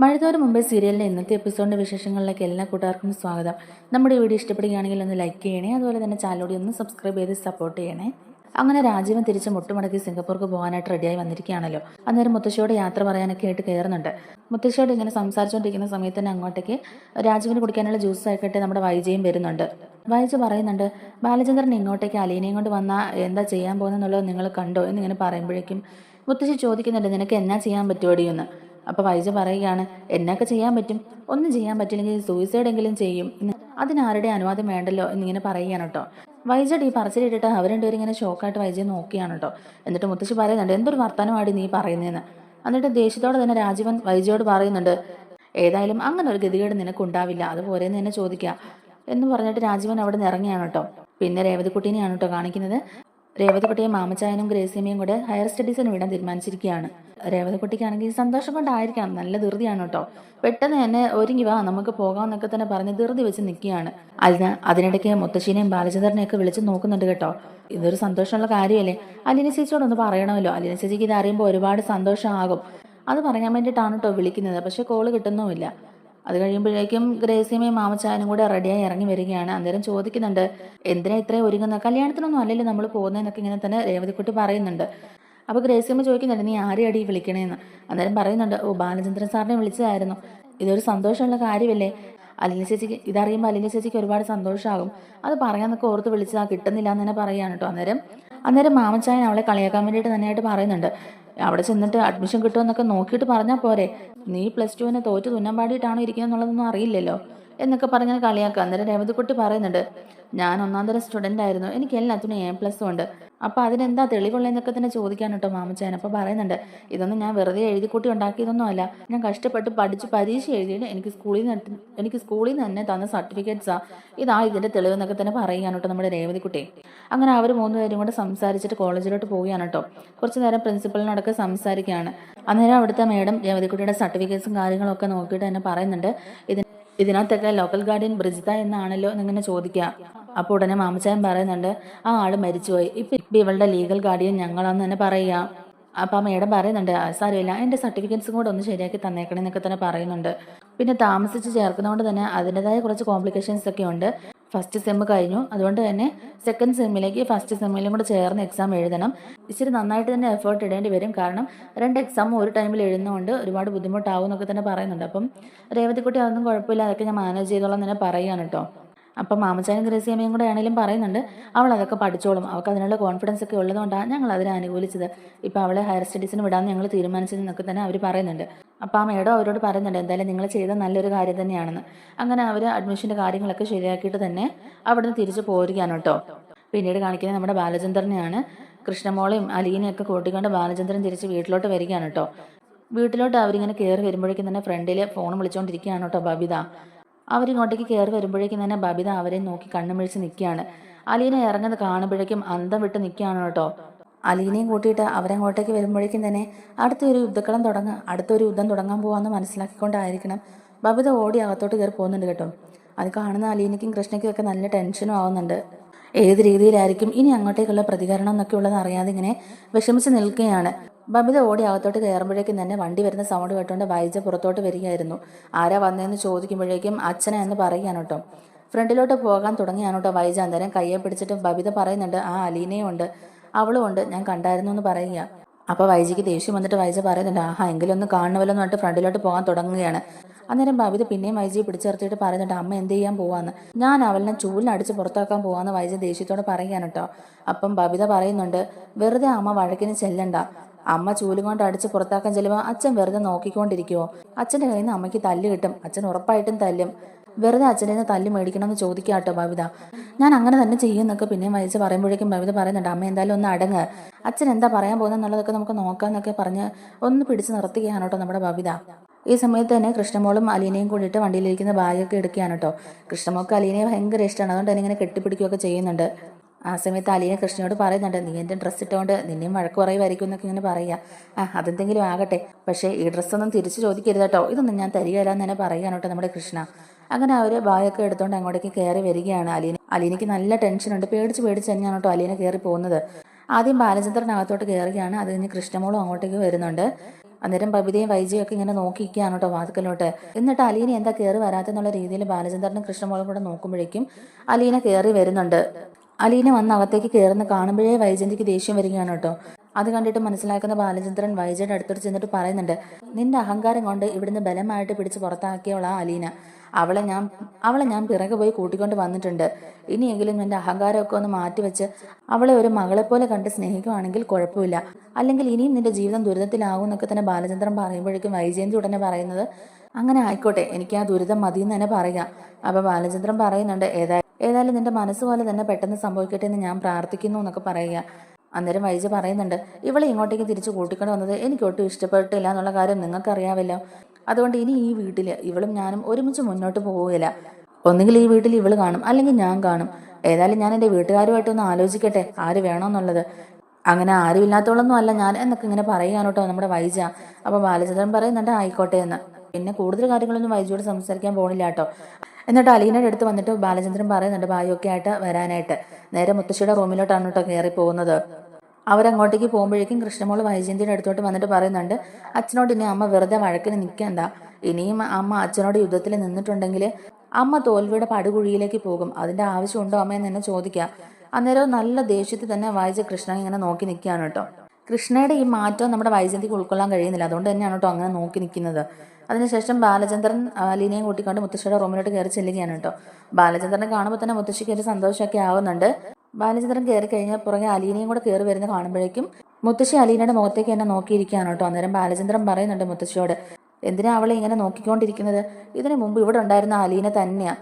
മഴത്തോട് മുമ്പേ സീരിയലിന്റെ ഇന്നത്തെ എപ്പിസോഡിന്റെ വിശേഷങ്ങളിലേക്ക് എല്ലാ കൂട്ടുകാർക്കും സ്വാഗതം. നമ്മുടെ വീഡിയോ ഇഷ്ടപ്പെടുകയാണെങ്കിൽ ഒന്ന് ലൈക്ക് ചെയ്യണേ അതുപോലെ തന്നെ ചാനലോടി ഒന്ന് സബ്സ്ക്രൈബ് ചെയ്ത് സപ്പോർട്ട് ചെയ്യണേ. അങ്ങനെ രാജീവൻ തിരിച്ച് മുട്ടുമടക്കി സിംഗപ്പൂർക്ക് പോകാനായിട്ട് റെഡിയായി വന്നിരിക്കുകയാണല്ലോ. അന്നേരം മുത്തശ്ശിയോട് യാത്ര പറയാനൊക്കെ ആയിട്ട് കയറുന്നുണ്ട്. മുത്തശ്ശിയോട് ഇങ്ങനെ സംസാരിച്ചുകൊണ്ടിരിക്കുന്ന സമയത്ത് തന്നെ അങ്ങോട്ടേക്ക് രാജീവിന് കുടിക്കാനുള്ള ജ്യൂസ് ആയിക്കട്ടെ നമ്മുടെ വൈജയും വരുന്നുണ്ട്. വൈജ പറയുന്നുണ്ട് ബാലചന്ദ്രൻ ഇങ്ങോട്ടേക്ക് അലീനയും കൊണ്ട് വന്നാൽ എന്താ ചെയ്യാൻ പോകുന്നതെന്നുള്ളത് നിങ്ങൾ കണ്ടോ? എന്നിങ്ങനെ പറയുമ്പോഴേക്കും മുത്തശ്ശി ചോദിക്കുന്നുണ്ട് നിനക്ക് എന്നാ ചെയ്യാൻ പറ്റുമോടിയെന്ന് അപ്പോൾ വൈജ പറയുകയാണ് എന്നൊക്കെ ചെയ്യാൻ പറ്റും. ഒന്നും ചെയ്യാൻ പറ്റില്ലെങ്കിൽ സൂയിസൈഡ് എങ്കിലും ചെയ്യും. അതിനാരുടെ അനുവാദം വേണ്ടല്ലോ? എന്നിങ്ങനെ പറയുകയാണ് കേട്ടോ. വൈജഡ് ഈ പറച്ചിലിട്ടിട്ട് അവർ രണ്ടുപേരും ഇങ്ങനെ ഷോക്കായിട്ട് വൈജയെ നോക്കിയാണ് കേട്ടോ. എന്നിട്ട് മുത്തശ്ശി പറയുന്നുണ്ട് എന്തൊരു വർത്തമാനമാണ് നീ പറയുന്നതെന്ന്? എന്നിട്ട് ദേഷ്യത്തോടെ തന്നെ രാജീവൻ വൈജയോട് പറയുന്നുണ്ട് ഏതായാലും അങ്ങനെ ഒരു ഗതികേട് നിനക്കുണ്ടാവില്ല. അതുപോലെ തന്നെ ചോദിക്കുക എന്ന് പറഞ്ഞിട്ട് രാജീവൻ അവിടെ നിന്ന് ഇറങ്ങിയാണ് കേട്ടോ. പിന്നെ രേവതിക്കുട്ടീനെയാണ് കേട്ടോ കാണിക്കുന്നത്. രേവതിക്കുട്ടിയെ മാമച്ചായനും ഗ്രേസിയമ്മയും കൂടെ ഹയർ സ്റ്റഡീസിന് വിടാൻ തീരുമാനിച്ചിരിക്കുകയാണ്. രേവതിക്കുട്ടിക്കാണെങ്കിൽ സന്തോഷം കൊണ്ടായിരിക്കാം. നല്ല ധൃതിയാണ് കേട്ടോ. പെട്ടെന്ന് തന്നെ ഒരുങ്ങി വാ നമുക്ക് പോകാമെന്നൊക്കെ തന്നെ പറഞ്ഞ് ധൃതി വെച്ച് നിൽക്കുകയാണ്. അതിന് അതിനിടയ്ക്ക് മുത്തശ്ശീനെയും ബാലചന്ദ്രനെയൊക്കെ വിളിച്ച് നോക്കുന്നുണ്ട് കേട്ടോ. ഇതൊരു സന്തോഷമുള്ള കാര്യമല്ലേ? അലിന ചേച്ചിയോടൊന്ന് പറയണമല്ലോ. അലിന ചേച്ചിക്ക് ഇത് അറിയുമ്പോൾ ഒരുപാട് സന്തോഷമാകും. അത് പറയാൻ വേണ്ടിയിട്ടാണ് കേട്ടോ വിളിക്കുന്നത്. പക്ഷെ കോൾ കിട്ടുന്നുമില്ല. അത് കഴിയുമ്പോഴേക്കും ഗ്രേസിയമ്മയും മാമച്ചായനും കൂടെ റെഡിയായി ഇറങ്ങി വരികയാണ്. അന്നേരം ചോദിക്കുന്നുണ്ട് എന്തിനാ ഇത്രയും ഒരുങ്ങുന്ന? കല്യാണത്തിനൊന്നും അല്ലല്ലോ നമ്മൾ പോകുന്നതെന്നൊക്കെ ഇങ്ങനെ തന്നെ രേവതിക്കുട്ടി പറയുന്നുണ്ട്. അപ്പോൾ ഗ്രേസിയമ്മ ചോദിക്കുന്നുണ്ട് നീ ആരെയടി വിളിക്കണേന്ന്? അന്നേരം പറയുന്നുണ്ട് ഓ ബാലചന്ദ്രൻ സാറിനെ വിളിച്ചതായിരുന്നു. ഇതൊരു സന്തോഷമുള്ള കാര്യമല്ലേ? അലിന ചേച്ചിക്ക് ഇതറിയുമ്പോൾ അലിന ചേച്ചിക്ക് ഒരുപാട് സന്തോഷമാകും അത് പറയാമെന്നൊക്കെ ഓർത്ത് വിളിച്ചതാ കിട്ടുന്നില്ല എന്ന് തന്നെ പറയുകയാണ് കേട്ടോ അന്നേരം അന്നേരം മാമച്ചായൻ അവളെ കളിയാക്കാൻ വേണ്ടിയിട്ട് തന്നെയായിട്ട് പറയുന്നുണ്ട്. അവിടെ ചെന്നിട്ട് അഡ്മിഷൻ കിട്ടുമെന്നൊക്കെ നോക്കിയിട്ട് പറഞ്ഞാൽ പോരെ. നീ പ്ലസ് ടുവിനെ തോറ്റ് തുന്നം പാടിയിട്ടാണോ ഇരിക്കുന്നത് എന്നുള്ളതൊന്നും അറിയില്ലല്ലോ. എന്നൊക്കെ പറഞ്ഞ് കളിയാക്കുക. അന്നേരം രേവതിക്കുട്ടി പറയുന്നുണ്ട് ഞാൻ ഒന്നാം തരം സ്റ്റുഡന്റ് ആയിരുന്നു. എനിക്ക് എല്ലാത്തിനും എ പ്ലസ് ഉണ്ട്. അപ്പോൾ അതിനെന്താ തെളിവുള്ളതെന്നൊക്കെ തന്നെ ചോദിക്കാൻ കേട്ടോ മാമച്ചാൻ. അപ്പോൾ പറയുന്നുണ്ട് ഇതൊന്നും ഞാൻ വെറുതെ എഴുതിക്കൂട്ടി ഉണ്ടാക്കിയതൊന്നും അല്ല. ഞാൻ കഷ്ടപ്പെട്ട് പഠിച്ച് പരീക്ഷ എഴുതിയിട്ട് എനിക്ക് സ്കൂളിൽ നിന്ന് എനിക്ക് സ്കൂളിൽ നിന്ന് തന്നെ തന്ന സർട്ടിഫിക്കറ്റ്സാ ഇതാ ഇതിന്റെ തെളിവെന്നൊക്കെ തന്നെ പറയുകയാണ് കേട്ടോ നമ്മുടെ രേവതിക്കുട്ടി അങ്ങനെ അവർ മൂന്നുപേരും കൂടെ സംസാരിച്ചിട്ട് കോളേജിലോട്ട് പോവുകയാണ് കേട്ടോ. കുറച്ച് നേരം പ്രിൻസിപ്പലിനോടൊക്കെ സംസാരിക്കുകയാണ്. അന്നേരം അവിടുത്തെ മേഡം രേവതിക്കുട്ടിയുടെ സർട്ടിഫിക്കറ്റ്സും കാര്യങ്ങളൊക്കെ നോക്കിയിട്ട് തന്നെ പറയുന്നുണ്ട് ഇതിന് ഇതിനകത്തൊക്കെ ലോക്കൽ ഗാർഡിയൻ ബ്രിജിത എന്നാണല്ലോ എന്നിങ്ങനെ ചോദിക്കുക അപ്പോൾ ഉടനെ മാമച്ചായൻ പറയുന്നുണ്ട് ആ ആൾ മരിച്ചുപോയി. ഇപ്പൊ ഇപ്പം ഇവളുടെ ലീഗൽ ഗാർഡിയൻ ഞങ്ങളാന്ന് തന്നെ പറയുക. അപ്പം ആ മേഡം പറയുന്നുണ്ട് "ആ, സാരമില്ല എന്റെ സർട്ടിഫിക്കറ്റ്സും കൂടെ ഒന്ന് ശരിയാക്കി തന്നേക്കണേ എന്നൊക്കെ തന്നെ പറയുന്നുണ്ട്. പിന്നെ താമസിച്ച് ചേർക്കുന്നതുകൊണ്ട് തന്നെ അതിന്റെതായ കുറച്ച് കോംപ്ലിക്കേഷൻസ് ഒക്കെ ഉണ്ട്. ഫസ്റ്റ് സെം കഴിഞ്ഞു. അതുകൊണ്ട് തന്നെ സെക്കൻഡ് സെമ്മിലേക്ക് ഫസ്റ്റ് സെമ്മിലും കൂടെ ചേർന്ന് എക്സാം എഴുതണം. ഇച്ചിരി നന്നായിട്ട് തന്നെ എഫേർട്ട് ഇടേണ്ടി വരും. കാരണം രണ്ട് എക്സാം ഒരു ടൈമിൽ എഴുതുന്നതുകൊണ്ട് ഒരുപാട് ബുദ്ധിമുട്ടാവും എന്നൊക്കെ തന്നെ പറയുന്നുണ്ട്. അപ്പം രേവതിക്കുട്ടി അതൊന്നും കുഴപ്പമില്ല. അതൊക്കെ ഞാൻ മാനേജ് ചെയ്തോളാം തന്നെ പറയുകയാണ് കേട്ടോ. അപ്പം മാമച്ചാനും ഗ്രേസിയമ്മയും കൂടെ ആണെങ്കിലും പറയുന്നുണ്ട് അവൾ അതൊക്കെ പഠിച്ചോളും. അവൾക്ക് അതിനുള്ള കോൺഫിഡൻസ് ഒക്കെ ഉള്ളതുകൊണ്ടാണ് ഞങ്ങൾ അതിനെ അനുകൂലിച്ചത്. ഇപ്പം അവളെ ഹയർ സ്റ്റഡീസിന് വിടാമെന്ന് ഞങ്ങൾ തീരുമാനിച്ചതെന്നൊക്കെ തന്നെ അവർ പറയുന്നുണ്ട്. അപ്പം ആ മേഡം അവരോട് പറയുന്നുണ്ട് എന്തായാലും നിങ്ങൾ ചെയ്ത നല്ലൊരു കാര്യം തന്നെയാണെന്ന്. അങ്ങനെ അവർ അഡ്മിഷന്റെ കാര്യങ്ങളൊക്കെ ശരിയാക്കിയിട്ട് തന്നെ അവിടുന്ന് തിരിച്ചു പോരുകയാണ് കേട്ടോ. പിന്നീട് കാണിക്കുന്നത് നമ്മുടെ ബാലചന്ദ്രനെയാണ്. കൃഷ്ണമോളയും അലീനയൊക്കെ കൂട്ടിക്കൊണ്ട് ബാലചന്ദ്രൻ തിരിച്ച് വീട്ടിലോട്ട് വരികയാണ് കേട്ടോ. വീട്ടിലോട്ട് അവരിങ്ങനെ കയറി വരുമ്പോഴേക്കും തന്നെ ഫ്രണ്ടിൽ ഫോൺ വിളിച്ചുകൊണ്ടിരിക്കുകയാണ് കേട്ടോ ബബിത. അവരിങ്ങോട്ടേക്ക് കയറി വരുമ്പോഴേക്കും തന്നെ ബബിത അവരെ നോക്കി കണ്ണുമിഴിച്ച് നിൽക്കുകയാണ് അലീന ഇറങ്ങുന്നത് കാണുമ്പോഴേക്കും അന്തം വിട്ട് നിൽക്കുകയാണ് കേട്ടോ. അലീനയും കൂട്ടിയിട്ട് അവരങ്ങോട്ടേക്ക് വരുമ്പോഴേക്കും തന്നെ അടുത്തൊരു യുദ്ധക്കളം തുടങ്ങുക അടുത്തൊരു യുദ്ധം തുടങ്ങാൻ പോകാമെന്ന് മനസ്സിലാക്കിക്കൊണ്ടായിരിക്കണം. ബബിത ഓടി അകത്തോട്ട് കയറി പോകുന്നുണ്ട് കേട്ടോ. അത് കാണുന്ന അലീനയ്ക്കും കൃഷ്ണയ്ക്കും ഒക്കെ നല്ല ടെൻഷനും ആവുന്നുണ്ട്. ഏത് രീതിയിലായിരിക്കും ഇനി അങ്ങോട്ടേക്കുള്ള പ്രതികരണം എന്നൊക്കെ ഉള്ളത് അറിയാതെ ഇങ്ങനെ വിഷമിച്ച് നിൽക്കുകയാണ്. ബബിത ഓടി അകത്തോട്ട് കയറുമ്പോഴേക്കും തന്നെ വണ്ടി വരുന്ന സൗണ്ട് കേട്ടുകൊണ്ട് വൈജ പുറത്തോട്ട് വരികയായിരുന്നു. ആരാ വന്നതെന്ന് ചോദിക്കുമ്പോഴേക്കും അച്ഛനെ എന്ന് പറയുകയാണ് കേട്ടോ ഫ്രണ്ടിലോട്ട് പോകാൻ തുടങ്ങിയാണ് കേട്ടോ വൈജ അന്നേരം കയ്യെ പിടിച്ചിട്ട് ബബിത പറയുന്നുണ്ട് ആ അലീനയും ഉണ്ട്. അവളും ഉണ്ട്. ഞാൻ കണ്ടായിരുന്നു എന്ന് പറയുക. അപ്പോൾ വൈജിക്ക് ദേഷ്യം വന്നിട്ട് വൈജ പറയുന്നുണ്ട് ആഹാ എങ്കിലും ഒന്ന് എന്ന് പറഞ്ഞിട്ട് ഫ്രണ്ടിലോട്ട് പോകാൻ തുടങ്ങുകയാണ്. അന്നേരം ബബിത പിന്നെയും വൈജിയെ പിടിച്ചിറത്തിയിട്ട് പറയുന്നുണ്ട് അമ്മ എന്ത് ചെയ്യാൻ പോവാന്ന്? ഞാൻ അവളിനെ ചൂലിനടിച്ച് പുറത്താക്കാൻ പോവാന്ന് വൈജ ദേഷ്യത്തോടെ പറയുകയാണ് കേട്ടോ. അപ്പം ബബിത പറയുന്നുണ്ട് വെറുതെ അമ്മ വഴക്കിന് ചെല്ലണ്ട. അമ്മ ചൂലും കൊണ്ട് അടിച്ച് പുറത്താക്കാൻ ചെല്ലുമ്പോൾ അച്ഛൻ വെറുതെ നോക്കിക്കൊണ്ടിരിക്കുവോ? അച്ഛന്റെ കയ്യിൽ നിന്ന് അമ്മയ്ക്ക് തല്ല് കിട്ടും. അച്ഛൻ ഉറപ്പായിട്ടും തല്ലും. വെറുതെ അച്ഛനെ നിന്ന് തല്ല് മേടിക്കണമെന്ന് ചോദിക്കാം കേട്ടോ ബബിത. ഞാൻ അങ്ങനെ തന്നെ ചെയ്യുമെന്നൊക്കെ പിന്നെയും വയസ്സ് പറയുമ്പോഴേക്കും ഭവിത പറയുന്നുണ്ട് അമ്മ എന്തായാലും ഒന്ന് അടങ്ങ്. അച്ഛൻ എന്താ പറയാൻ പോകുന്നതെന്നുള്ളതൊക്കെ നമുക്ക് നോക്കാമെന്നൊക്കെ പറഞ്ഞ് ഒന്ന് പിടിച്ച് നിർത്തുകയാണ് കേട്ടോ നമ്മുടെ ഭവിത ഈ സമയത്ത് തന്നെ കൃഷ്ണമോളും അലീനയും കൂടിയിട്ട് വണ്ടിയിലിരിക്കുന്ന ബാഗൊക്കെ എടുക്കുകയാണ് കേട്ടോ. കൃഷ്ണമോൾക്ക് അലീനയെ ഭയങ്കര ഇഷ്ടമാണ്. അതുകൊണ്ട് തന്നെ ഇങ്ങനെ കെട്ടിപ്പിടിക്കുകയൊക്കെ ചെയ്യുന്നുണ്ട്. ആ സമയത്ത് അലീന കൃഷ്ണയോട് പറയുന്നുണ്ട് നീ എന്റെ ഡ്രസ്സ് ഇട്ടുകൊണ്ട് നിന്നെയും വഴക്ക് പറയുമായിരിക്കും എന്നൊക്കെ ഇങ്ങനെ പറയുക. ആ അതെന്തെങ്കിലും ആകട്ടെ. പക്ഷേ ഈ ഡ്രസ്സൊന്നും തിരിച്ച് ചോദിക്കരുത് കേട്ടോ. ഇതൊന്നും ഞാൻ തരികയില്ല എന്ന് തന്നെ പറയുകയാണ് നമ്മുടെ കൃഷ്ണ. അങ്ങനെ അവർ ബാഗൊക്കെ എടുത്തുകൊണ്ട് അങ്ങോട്ടേക്ക് കയറി വരികയാണ് അലീന. അലീനയ്ക്ക് നല്ല ടെൻഷനുണ്ട് പേടിച്ച് പേടിച്ച് തന്നെയാണ് കേട്ടോ അലീന കയറി പോകുന്നത്. ആദ്യം ബാലചന്ദ്രനകത്തോട്ട് കയറുകയാണ് അത് കഴിഞ്ഞ് കൃഷ്ണമോളും അങ്ങോട്ടേക്ക് വരുന്നുണ്ട്. അന്നേരം ബബിതയും വൈജയും ഒക്കെ ഇങ്ങനെ നോക്കിയിരിക്കുകയാണ് കേട്ടോ വാതുക്കലോട്ട് എന്നിട്ട് അലീന എന്താ കയറി വരാത്തെന്നുള്ള രീതിയിൽ ബാലചന്ദ്രനും കൃഷ്ണമോളും കൂടെ നോക്കുമ്പോഴേക്കും അലീന കയറി വരുന്നുണ്ട്. അലീന വന്ന് അകത്തേക്ക് കയറുന്ന കാണുമ്പോഴേ വൈജന്തിക്ക് ദേഷ്യം വരികയാണ് കേട്ടോ. അത് കണ്ടിട്ട് മനസ്സിലാക്കുന്ന ബാലചന്ദ്രൻ വൈജയുടെ അടുത്തോട്ട് ചെന്നിട്ട് പറയുന്നുണ്ട് നിന്റെ അഹങ്കാരം കൊണ്ട് ഇവിടുന്ന് ബലമായിട്ട് പിടിച്ച് പുറത്താക്കിയവളാ അലീന. അവളെ ഞാൻ അവളെ ഞാൻ പിറകെ പോയി കൂട്ടിക്കൊണ്ട് വന്നിട്ടുണ്ട്. ഇനിയെങ്കിലും എന്റെ അഹങ്കാരമൊക്കെ ഒന്ന് മാറ്റിവെച്ച് അവളെ ഒരു മകളെ പോലെ കണ്ട് സ്നേഹിക്കുവാണെങ്കിൽ കുഴപ്പമില്ല. അല്ലെങ്കിൽ ഇനിയും നിന്റെ ജീവിതം ദുരിതത്തിലാകും എന്നൊക്കെ തന്നെ ബാലചന്ദ്രൻ പറയുമ്പോഴേക്കും വൈജയന്തി ഉടനെ പറയുന്നത് അങ്ങനെ ആയിക്കോട്ടെ എനിക്ക് ആ ദുരിതം മതി എന്ന് തന്നെ പറയാം. അപ്പൊ ബാലചന്ദ്രൻ പറയുന്നുണ്ട് ഏതായാലും ഏതായാലും നിന്റെ മനസ്സ് പോലെ തന്നെ പെട്ടെന്ന് സംഭവിക്കട്ടെ എന്ന് ഞാൻ പ്രാർത്ഥിക്കുന്നു എന്നൊക്കെ പറയുക. അന്നേരം വൈജ പറയുന്നുണ്ട് ഇവളെ ഇങ്ങോട്ടേക്ക് തിരിച്ചു കൂട്ടിക്കൊണ്ട് വന്നത് എനിക്ക് ഒട്ടും ഇഷ്ടപ്പെട്ടില്ല എന്നുള്ള കാര്യം നിങ്ങൾക്കറിയാമല്ലോ. അതുകൊണ്ട് ഇനി ഈ വീട്ടിൽ ഇവളും ഞാനും ഒരുമിച്ച് മുന്നോട്ട് പോവുകയില്ല. ഒന്നുകിൽ ഈ വീട്ടിൽ ഇവൾ കാണും അല്ലെങ്കിൽ ഞാൻ കാണും. ഏതായാലും ഞാൻ എന്റെ വീട്ടുകാരുമായിട്ടൊന്ന് ആലോചിക്കട്ടെ ആര് വേണമെന്നുള്ളത് അങ്ങനെ ആരുമില്ലാത്തോളൊന്നും അല്ല ഞാൻ എന്നൊക്കെ ഇങ്ങനെ പറയുകയാണ് കേട്ടോ നമ്മുടെ വൈജ. അപ്പോൾ ബാലചന്ദ്രൻ പറയുന്നുണ്ട് ആയിക്കോട്ടെ എന്ന്. പിന്നെ കൂടുതൽ കാര്യങ്ങളൊന്നും വൈജയോട് സംസാരിക്കാൻ പോകണില്ല കേട്ടോ. എന്നിട്ട് അലീനയുടെ അടുത്ത് വന്നിട്ട് ബാലചന്ദ്രൻ പറയുന്നുണ്ട് ബായൊക്കെ ആയിട്ട് വരാനായിട്ട്. നേരെ മുത്തശ്ശിയുടെ റൂമിലോട്ടാണ് കേട്ടോ കയറി പോകുന്നത്. അവരങ്ങോട്ടേക്ക് പോകുമ്പോഴേക്കും കൃഷ്ണമോൾ വൈജയന്തിയുടെ അടുത്തോട്ട് വന്നിട്ട് പറയുന്നുണ്ട് അച്ഛനോട് ഇനി അമ്മ വെറുതെ വഴക്കിന് നിൽക്കണ്ട. ഇനിയും അമ്മ അച്ഛനോട് യുദ്ധത്തിൽ നിന്നിട്ടുണ്ടെങ്കിൽ അമ്മ തോൽവിയുടെ പടുകുഴിയിലേക്ക് പോകും. അതിന്റെ ആവശ്യമുണ്ടോ അമ്മയെന്ന് തന്നെ എന്നെ ചോദിക്കാം. അന്നേരം നല്ല ദേഷ്യത്തിൽ തന്നെ വായിച്ച കൃഷ്ണൻ ഇങ്ങനെ നോക്കി നിൽക്കുകയാണ് കേട്ടോ. കൃഷ്ണയുടെ ഈ മാറ്റം നമ്മുടെ വൈജയന്തിക്ക് ഉൾക്കൊള്ളാൻ കഴിയുന്നില്ല. അതുകൊണ്ട് തന്നെയാണ് കേട്ടോ അങ്ങനെ നോക്കി നിൽക്കുന്നത്. അതിനുശേഷം ബാലചന്ദ്രൻ അലീനയും കൂട്ടിക്കൊണ്ട് മുത്തശ്ശിയുടെ റൂമിലോട്ട് കയറി ചെല്ലുകയാണ് കേട്ടോ. ബാലചന്ദ്രനെ കാണുമ്പോൾ തന്നെ മുത്തശ്ശിക്ക് ഒരു സന്തോഷമൊക്കെ ആവുന്നുണ്ട്. ബാലചന്ദ്രൻ കയറി കഴിഞ്ഞാൽ പുറകെ അലീനയും കൂടെ കയറി വരുന്ന കാണുമ്പോഴേക്കും മുത്തശ്ശി അലീനയുടെ മുഖത്തേക്ക് എന്നെ നോക്കിയിരിക്കുകയാണ് കേട്ടോ. അന്നേരം ബാലചന്ദ്രൻ പറയുന്നുണ്ട് മുത്തശ്ശിയോട് എന്തിനാ അവളെ ഇങ്ങനെ നോക്കിക്കൊണ്ടിരിക്കുന്നത്? ഇതിനു മുമ്പ് ഇവിടെ ഉണ്ടായിരുന്ന അലീന തന്നെയാ.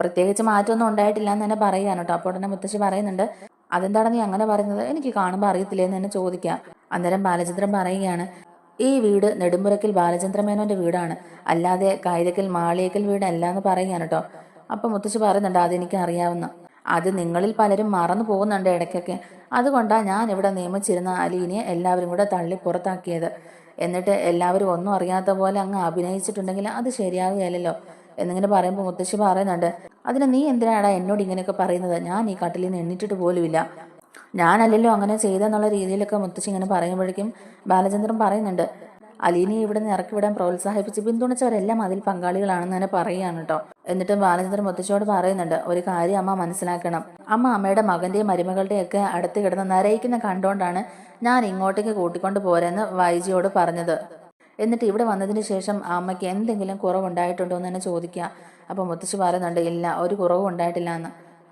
പ്രത്യേകിച്ച് മാറ്റമൊന്നും ഉണ്ടായിട്ടില്ല എന്ന് തന്നെ പറയുകയാണ് കേട്ടോ. അപ്പോൾ തന്നെ മുത്തശ്ശി പറയുന്നുണ്ട് അതെന്താണ് നീ അങ്ങനെ പറയുന്നത് എനിക്ക് കാണുമ്പോൾ അറിയത്തില്ലേ എന്ന് തന്നെ ചോദിക്കാം. അന്നേരം ബാലചന്ദ്രൻ പറയുകയാണ് ഈ വീട് നെടുമ്പുറക്കിൽ ബാലചന്ദ്രമേനോന്റെ വീടാണ്. അല്ലാതെ കായികക്കൽ മാളിയക്കൽ വീടല്ല എന്ന് പറയുകയാണ് കേട്ടോ അപ്പം മുത്തശ്ശി പറയുന്നുണ്ട് അതെനിക്ക് അറിയാവുന്ന അത് നിങ്ങളിൽ പലരും മറന്നു പോകുന്നുണ്ട് ഇടയ്ക്കൊക്കെ. അതുകൊണ്ടാണ് ഞാൻ ഇവിടെ നിയമിച്ചിരുന്ന അലീനെ എല്ലാവരും കൂടെ തള്ളി പുറത്താക്കിയത്. എന്നിട്ട് എല്ലാവരും ഒന്നും അറിയാത്ത പോലെ അങ്ങ് അഭിനയിച്ചിട്ടുണ്ടെങ്കിൽ അത് ശരിയാകുകയല്ലോ എന്നിങ്ങനെ പറയുമ്പോൾ മുത്തശ്ശി പറയുന്നുണ്ട് അതിന് നീ എന്തിനാടാ എന്നോട് ഇങ്ങനെയൊക്കെ പറയുന്നത്? ഞാൻ ഈ കട്ടിലിൽ നിന്ന് എണ്ണിട്ടിട്ട് പോലുമില്ല. ഞാനല്ലല്ലോ അങ്ങനെ ചെയ്തെന്നുള്ള രീതിയിലൊക്കെ മുത്തശ്ശി ഇങ്ങനെ പറയുമ്പോഴേക്കും ബാലചന്ദ്രൻ പറയുന്നുണ്ട് അലീനെ ഇവിടെ നിന്ന് ഇറക്കി വിടാൻ പ്രോത്സാഹിപ്പിച്ച് പിന്തുണച്ചവരെല്ലാം അതിൽ പങ്കാളികളാണെന്ന് തന്നെ പറയുകയാണ് കേട്ടോ എന്നിട്ട് ബാലചന്ദ്രൻ മുത്തശ്ശിയോട് പറയുന്നുണ്ട് ഒരു കാര്യം അമ്മ മനസ്സിലാക്കണം. അമ്മ അമ്മയുടെ മകന്റെയും മരുമകളുടെയും ഒക്കെ അടുത്ത് കിടന്ന് നരയിക്കുന്ന കണ്ടുകൊണ്ടാണ് ഞാൻ ഇങ്ങോട്ടേക്ക് കൂട്ടിക്കൊണ്ട് പോരെന്ന് വൈജിയോട് പറഞ്ഞത്. എന്നിട്ട് ഇവിടെ വന്നതിന് ശേഷം അമ്മയ്ക്ക് എന്തെങ്കിലും കുറവുണ്ടായിട്ടുണ്ടോ എന്ന് തന്നെ ചോദിക്കുക. അപ്പോൾ മുത്തശ്ശി പറയുന്നുണ്ട് ഇല്ല ഒരു കുറവും ഉണ്ടായിട്ടില്ല എന്ന്.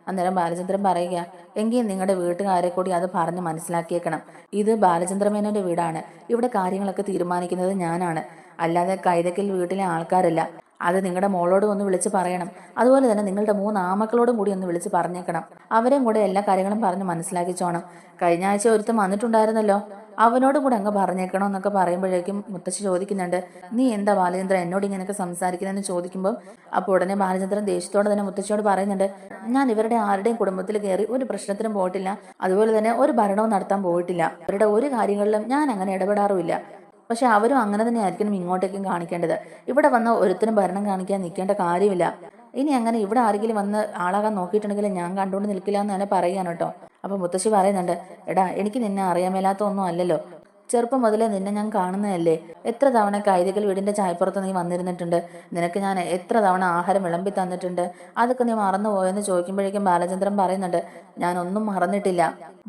അന്നേരം ബാലചന്ദ്രൻ പറയുക എങ്കിൽ നിങ്ങളുടെ വീട്ടുകാരെ കൂടി അത് പറഞ്ഞ് മനസ്സിലാക്കിയേക്കണം. ഇത് ബാലചന്ദ്രമേനോന്റെ വീടാണ്. ഇവിടെ കാര്യങ്ങളൊക്കെ തീരുമാനിക്കുന്നത് ഞാനാണ്. അല്ലാതെ കൈതക്കൽ വീട്ടിലെ ആൾക്കാരല്ല. അത് നിങ്ങളുടെ മോളോട് ഒന്ന് വിളിച്ച് പറയണം. അതുപോലെ തന്നെ നിങ്ങളുടെ മൂന്ന് ആമക്കളോടും കൂടി ഒന്ന് വിളിച്ച് പറഞ്ഞേക്കണം. അവരെയും കൂടെ എല്ലാ കാര്യങ്ങളും പറഞ്ഞ് മനസ്സിലാക്കിച്ചോണം. കഴിഞ്ഞ ആഴ്ച ഒരുത്തം വന്നിട്ടുണ്ടായിരുന്നല്ലോ. അവനോട് കൂടെ അങ്ങ് പറഞ്ഞേക്കണോ എന്നൊക്കെ പറയുമ്പോഴേക്കും മുത്തശ്ശി ചോദിക്കുന്നുണ്ട് നീ എന്താ ബാലചന്ദ്രൻ എന്നോട് ഇങ്ങനെയൊക്കെ സംസാരിക്കുന്നതെന്ന് ചോദിക്കുമ്പോൾ അപ്പോൾ ഉടനെ ബാലചന്ദ്രൻ ദേഷ്യത്തോടെ തന്നെ മുത്തശ്ശിയോട് പറയുന്നുണ്ട് ഞാൻ ഇവരുടെ ആരുടെയും കുടുംബത്തിൽ കയറി ഒരു പ്രശ്നത്തിനും പോയിട്ടില്ല. അതുപോലെ തന്നെ ഒരു ഭരണവും നടത്താൻ പോയിട്ടില്ല. അവരുടെ ഒരു കാര്യങ്ങളിലും ഞാൻ അങ്ങനെ ഇടപെടാറുമില്ല. പക്ഷെ അവരും അങ്ങനെ തന്നെ ആയിരിക്കണം ഇങ്ങോട്ടേക്കും കാണിക്കേണ്ടത്. ഇവിടെ വന്ന ഒരുത്തിനും ഭരണം കാണിക്കാൻ നിൽക്കേണ്ട കാര്യമില്ല. ഇനി അങ്ങനെ ഇവിടെ ആരെങ്കിലും വന്ന് ആളാകാൻ നോക്കിയിട്ടുണ്ടെങ്കിൽ ഞാൻ കണ്ടുകൊണ്ട് നിൽക്കില്ല എന്ന് തന്നെ പറയാൻ കേട്ടോ. അപ്പൊ മുത്തശ്ശി പറയുന്നുണ്ട് എടാ എനിക്ക് നിന്നെ അറിയാൻ മേലാത്ത ഒന്നും അല്ലല്ലോ. ചെറുപ്പം മുതലേ നിന്നെ ഞാൻ കാണുന്നതല്ലേ. എത്ര തവണ കൈതകൾ വീടിന്റെ ചായപ്പുറത്ത് നീ വന്നിരുന്നിട്ടുണ്ട്? നിനക്ക് ഞാൻ എത്ര തവണ ആഹാരം വിളമ്പി തന്നിട്ടുണ്ട്? അതൊക്കെ നീ മറന്നുപോയെന്ന് ചോദിക്കുമ്പോഴേക്കും ബാലചന്ദ്രൻ പറയുന്നുണ്ട് ഞാൻ ഒന്നും മറന്നിട്ടില്ല.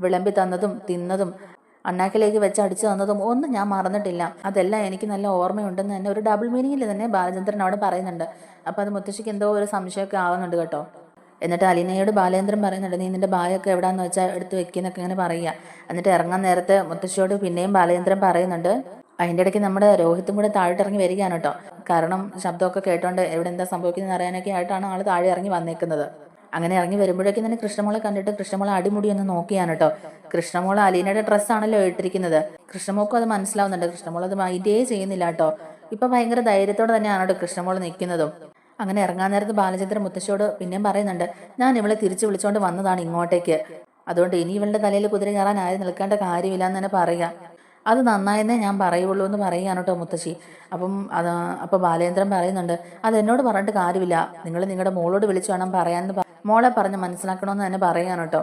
വിളമ്പി തന്നതും തിന്നതും അണ്ണാക്കിലേക്ക് വെച്ച് അടിച്ചു തന്നതും ഒന്നും ഞാൻ മറന്നിട്ടില്ല. അതെല്ലാം എനിക്ക് നല്ല ഓർമ്മയുണ്ടെന്ന് തന്നെ ഒരു ഡബിൾ മീനിങ്ങിൽ തന്നെ ബാലചന്ദ്രൻ അവിടെ പറയുന്നുണ്ട്. അപ്പോൾ അത് മുത്തശ്ശിക്ക് എന്തോ ഒരു സംശയമൊക്കെ ആവുന്നുണ്ട് കേട്ടോ. എന്നിട്ട് അലീനയോട് ബാലേന്ദ്രൻ പറയുന്നുണ്ട് നീ നിന്റെ ബായൊക്കെ എവിടാന്ന് വെച്ചാൽ എടുത്ത് വെക്കുന്നൊക്കെ ഇങ്ങനെ പറയുക. എന്നിട്ട് ഇറങ്ങാൻ നേരത്തെ മുത്തശ്ശിയോട് പിന്നെയും ബാലേന്ദ്രൻ പറയുന്നുണ്ട് അതിന്റെ ഇടയ്ക്ക് നമ്മുടെ രോഹിത്തും കൂടെ താഴെ ഇറങ്ങി വരികയാണ് കേട്ടോ കാരണം ശബ്ദമൊക്കെ കേട്ടോണ്ട് എവിടെ എന്താ സംഭവിക്കുന്നത് അറിയാനൊക്കെ ആയിട്ടാണ് ആൾ താഴെ ഇറങ്ങി വന്നേക്കുന്നത്. അങ്ങനെ ഇറങ്ങി വരുമ്പോഴേക്കും തന്നെ കൃഷ്ണമോളെ കണ്ടിട്ട് കൃഷ്ണമോളെ അടിമുടി ഒന്ന് നോക്കിയാണ് കേട്ടോ കൃഷ്ണമോൾ അലീനയുടെ ഡ്രസ്സാണല്ലോ ഇട്ടിരിക്കുന്നത്. കൃഷ്ണമോക്കും അത് മനസ്സിലാവുന്നുണ്ട്. കൃഷ്ണമോൾ അത് മൈൻഡേ ചെയ്യുന്നില്ല കേട്ടോ ഇപ്പൊ ഭയങ്കര ധൈര്യത്തോടെ തന്നെയാണ് കേട്ടോ കൃഷ്ണമോൾ നിൽക്കുന്നതും. അങ്ങനെ ഇറങ്ങാൻ നേരത്ത് ബാലചന്ദ്രൻ മുത്തശ്ശിയോട് പിന്നെയും പറയുന്നുണ്ട് ഞാൻ ഇവളെ തിരിച്ചു വിളിച്ചോണ്ട് വന്നതാണ് ഇങ്ങോട്ടേക്ക്. അതുകൊണ്ട് ഇനി ഇവളുടെ തലയിൽ കുതിര കയറാൻ ആരും നിൽക്കേണ്ട കാര്യമില്ല എന്ന് തന്നെ പറയുക അത് നന്നായെന്നേ ഞാൻ പറയുള്ളൂ എന്ന് പറയുകയാണ് കേട്ടോ മുത്തശ്ശി. അപ്പം അത് അപ്പോൾ ബാലേന്ദ്രൻ പറയുന്നുണ്ട് അത് എന്നോട് പറഞ്ഞിട്ട് കാര്യമില്ല. നിങ്ങൾ നിങ്ങളുടെ മോളോട് വിളിച്ചു വേണം പറയാമെന്ന് മോളെ പറഞ്ഞ് മനസ്സിലാക്കണമെന്ന് തന്നെ പറയുകയാണ് കേട്ടോ.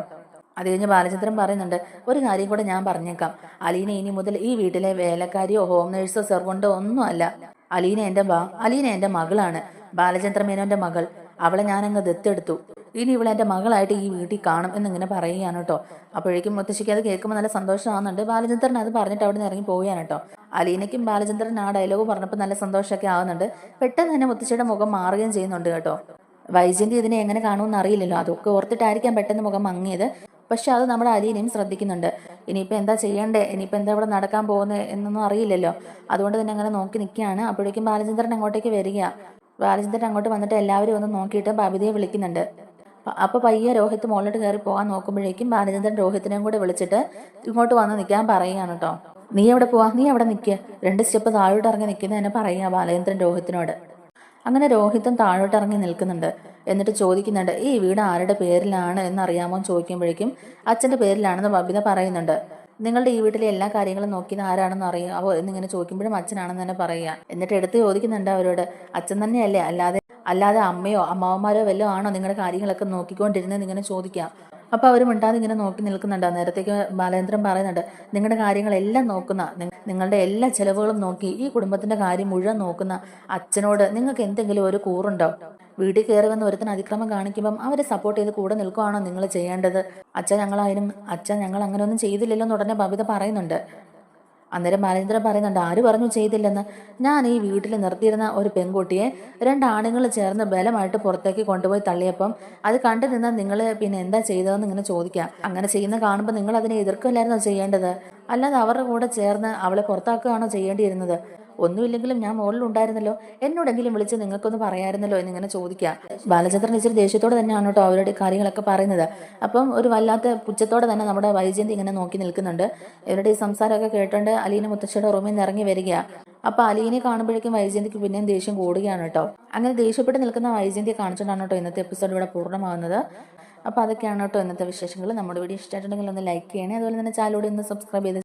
അത് കഴിഞ്ഞ് ബാലചന്ദ്രൻ പറയുന്നുണ്ട് ഒരു കാര്യം കൂടെ ഞാൻ പറഞ്ഞേക്കാം. അലീന ഇനി മുതൽ ഈ വീട്ടിലെ വേലക്കാരിയോ ഹോം നേഴ്സോ സെർവണ്ടോ ഒന്നും അല്ല. അലീന എന്റെ ബാ അലീന എന്റെ മകളാണ്. ബാലചന്ദ്ര മേനോന്റെ മകൾ. അവളെ ഞാനങ്ങ് ദത്തെടുത്തു. ഇനി ഇവളെ എന്റെ മകളായിട്ട് ഈ വീട്ടിൽ കാണും എന്നിങ്ങനെ പറയുകയാണ് കേട്ടോ. അപ്പോഴേക്കും മുത്തശ്ശിക്ക് അത് കേൾക്കുമ്പോൾ നല്ല സന്തോഷമാകുന്നുണ്ട് ബാലചന്ദ്രൻ അത് പറഞ്ഞിട്ട് അവിടെ നിന്ന് ഇറങ്ങി പോവുകയാണ് കേട്ടോ. അലീനയ്ക്കും ബാലചന്ദ്രൻ ആ ഡയലോഗ് പറഞ്ഞപ്പോൾ നല്ല സന്തോഷമൊക്കെ ആവുന്നുണ്ട്. പെട്ടെന്ന് തന്നെ മുത്തശ്ശിയുടെ മുഖം മാറുകയും ചെയ്യുന്നുണ്ട് കേട്ടോ. വൈജന്തി ഇതിനെ എങ്ങനെ കാണുമെന്ന് അറിയില്ലല്ലോ. അതൊക്കെ ഓർത്തിട്ടായിരിക്കാം പെട്ടെന്ന് മുഖം മങ്ങിയത്. പക്ഷെ അത് നമ്മുടെ അലീനയും ശ്രദ്ധിക്കുന്നുണ്ട്. ഇനിയിപ്പോൾ എന്താ ചെയ്യേണ്ടേ? ഇനിയിപ്പോൾ എന്താ ഇവിടെ നടക്കാൻ പോകുന്നത് എന്നൊന്നും അറിയില്ലല്ലോ. അതുകൊണ്ട് തന്നെ അങ്ങനെ നോക്കി നിൽക്കുകയാണ്. അപ്പോഴേക്കും ബാലചന്ദ്രൻ അങ്ങോട്ടേക്ക് വരിക. ബാലചന്ദ്രൻ അങ്ങോട്ട് വന്നിട്ട് എല്ലാവരും ഒന്ന് നോക്കിയിട്ട് ബബിതയെ വിളിക്കുന്നുണ്ട്. അപ്പോൾ അപ്പൊ പയ്യെ രോഹിത്ത് മുകളിലോട്ട് കയറി പോകാൻ നോക്കുമ്പോഴേക്കും ബാലചന്ദ്രൻ രോഹിത്തിനെയും കൂടെ വിളിച്ചിട്ട് ഇങ്ങോട്ട് വന്ന് നിൽക്കാൻ പറയുകയാണ് കേട്ടോ നീ എവിടെ പോവാ? നീ അവിടെ നിൽക്കുക രണ്ട് സ്റ്റെപ്പ് താഴോട്ട് ഇറങ്ങി നിൽക്കുന്നതിനെ പറയുക ബാലചന്ദ്രൻ രോഹിത്തിനോട്. അങ്ങനെ രോഹിത്തും താഴോട്ട് ഇറങ്ങി നിൽക്കുന്നുണ്ട്. എന്നിട്ട് ചോദിക്കുന്നുണ്ട് ഈ വീട് ആരുടെ പേരിലാണ്? എന്നറിയാമോ എന്ന് ചോദിക്കുമ്പോഴേക്കും അച്ഛന്റെ പേരിലാണെന്ന് ബബിത പറയുന്നുണ്ട്. നിങ്ങളുടെ ഈ വീട്ടിലെ എല്ലാ കാര്യങ്ങളും നോക്കിയത് ആരാണെന്ന് അറിയാവോ എന്നിങ്ങനെ ചോദിക്കുമ്പോഴും അച്ഛനാണെന്ന് തന്നെ പറയുക. എന്നിട്ട് എടുത്ത് ചോദിക്കുന്നുണ്ട് അവരോട്. അച്ഛൻ തന്നെയല്ലേ? അല്ലാതെ അല്ലാതെ അമ്മയോ അമ്മാവന്മാരോ വല്ലതും ആണോ നിങ്ങളുടെ കാര്യങ്ങളൊക്കെ നോക്കിക്കൊണ്ടിരുന്നത് ഇങ്ങനെ ചോദിക്കാം അപ്പോൾ അവർ മിണ്ടാതെ ഇങ്ങനെ നോക്കി നിൽക്കുന്നുണ്ട്. നേരത്തേക്ക് ബാലേന്ദ്രൻ പറയുന്നുണ്ട് നിങ്ങളുടെ കാര്യങ്ങളെല്ലാം നോക്കുന്ന നിങ്ങളുടെ എല്ലാ ചെലവുകളും നോക്കി ഈ കുടുംബത്തിന്റെ കാര്യം മുഴുവൻ നോക്കുന്ന അച്ഛനോട് നിങ്ങൾക്ക് എന്തെങ്കിലും ഒരു കൂറുണ്ടോ? വീട്ടിൽ കയറി വന്ന് ഒരുത്തിന് അതിക്രമം കാണിക്കുമ്പം അവരെ സപ്പോർട്ട് ചെയ്ത് കൂടെ നിൽക്കുവാണോ നിങ്ങൾ ചെയ്യേണ്ടത്? അച്ഛൻ ഞങ്ങളായാലും അച്ഛൻ ഞങ്ങൾ അങ്ങനെയൊന്നും ചെയ്തില്ലല്ലോ എന്ന് ഉടനെ ബബിത പറയുന്നുണ്ട്. അന്നേരം ബാലേന്ദ്രൻ പറയുന്നുണ്ട് ആര് പറഞ്ഞു ചെയ്തില്ലെന്ന്? ഞാൻ ഈ വീട്ടിൽ നിർത്തിയിരുന്ന ഒരു പെൺകുട്ടിയെ രണ്ട് ആണുങ്ങൾ ചേർന്ന് ബലമായിട്ട് പുറത്തേക്ക് കൊണ്ടുപോയി തള്ളിയപ്പം അത് കണ്ടു നിന്നാൽ നിങ്ങൾ പിന്നെ എന്താ ചെയ്തതെന്ന് ഇങ്ങനെ ചോദിക്കാം. അങ്ങനെ ചെയ്യുന്ന കാണുമ്പോൾ നിങ്ങൾ അതിനെ എതിർക്കല്ലായിരുന്നോ ചെയ്യേണ്ടത്? അല്ലാതെ അവരുടെ കൂടെ ചേർന്ന് അവളെ പുറത്താക്കുകയാണോ ചെയ്യേണ്ടിയിരുന്നത്? ഒന്നുമില്ലെങ്കിലും ഞാൻ മുകളിലുണ്ടായിരുന്നല്ലോ എന്നോടെങ്കിലും വിളിച്ച് നിങ്ങൾക്കൊന്ന് പറയായിരുന്നല്ലോ എന്നിങ്ങനെ ചോദിക്കുക. ബാലചന്ദ്രൻ ഇച്ചിരി ദേഷ്യത്തോടെ തന്നെയാണ് കേട്ടോ അവരുടെ കാര്യങ്ങളൊക്കെ പറയുന്നത്. അപ്പം ഒരു വല്ലാത്ത പുച്ഛത്തോടെ തന്നെ നമ്മുടെ വൈജയന്തി ഇങ്ങനെ നോക്കി നിൽക്കുന്നുണ്ട്. ഇവരുടെ ഈ സംസാരമൊക്കെ കേട്ടോണ്ട് അലീന മുത്തശ്ശിയുടെ റൂമിൽ നിന്ന് ഇറങ്ങി വരിക. അപ്പൊ അലീനെ കാണുമ്പോഴേക്കും വൈജയന്തിക്ക് പിന്നെയും ദേഷ്യം കൂടുകയാണ് കേട്ടോ. അങ്ങനെ ദേഷ്യപ്പെട്ട് നിൽക്കുന്ന വൈജയന്തിയെ കാണിച്ചുകൊണ്ടാണ് കേട്ടോ ഇന്നത്തെ എപ്പിസോഡ് ഇവിടെ പൂർണമാകുന്നത്. അപ്പോൾ അതൊക്കെയാണ് കേട്ടോ ഇന്നത്തെ വിശേഷങ്ങൾ. നമ്മുടെ വീഡിയോ ഇഷ്ടമായിട്ടുണ്ടെങ്കിൽ ഒന്ന് ലൈക്ക് ചെയ്യണേ. അതുപോലെ തന്നെ ചാനലോട് ഒന്ന് സബ്സ്ക്രൈബ് ചെയ്ത്